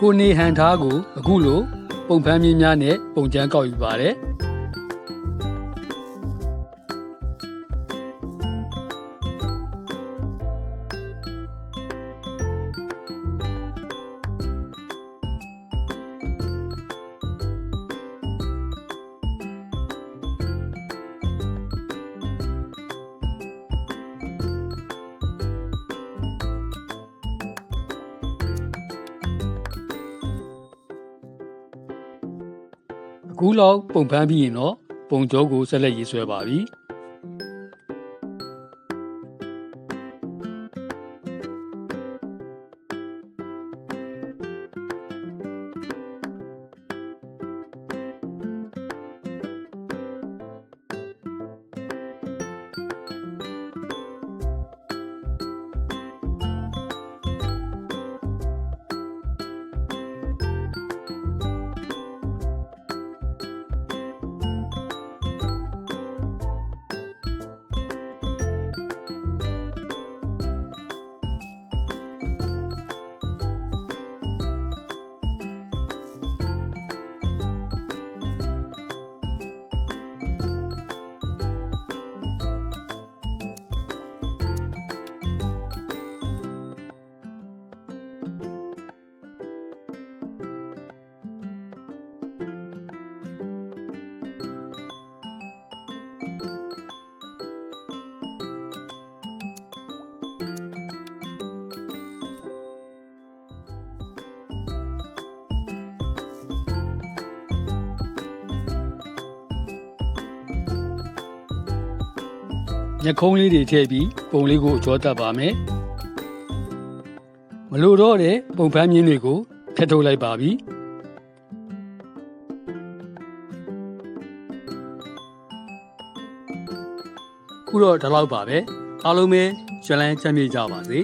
ကိုနေဟန်ထားကိုအခုလိုပုံဖမ်းမြင်းများနဲ့ပုံချမ်းကောက်ယူပါတယ် အခုလောက်ပုံဖမ်းပြီးရင်တော့ပုံကြောကိုဆက်လက်ရေးဆွဲပါပြီ ညခုံးလေးတွေထည့်ပြီးပုံလေးကိုအကျော်တက်ပါမယ်မလိုတော့တဲ့ပုံဖမ်းမြင်းတွေကိုဖျက်ထုတ်လိုက်ပါပြီခုတော့ဒီလောက်ပါပဲအားလုံးပဲဇလန်းချမ်းမြေ့ကြပါစေ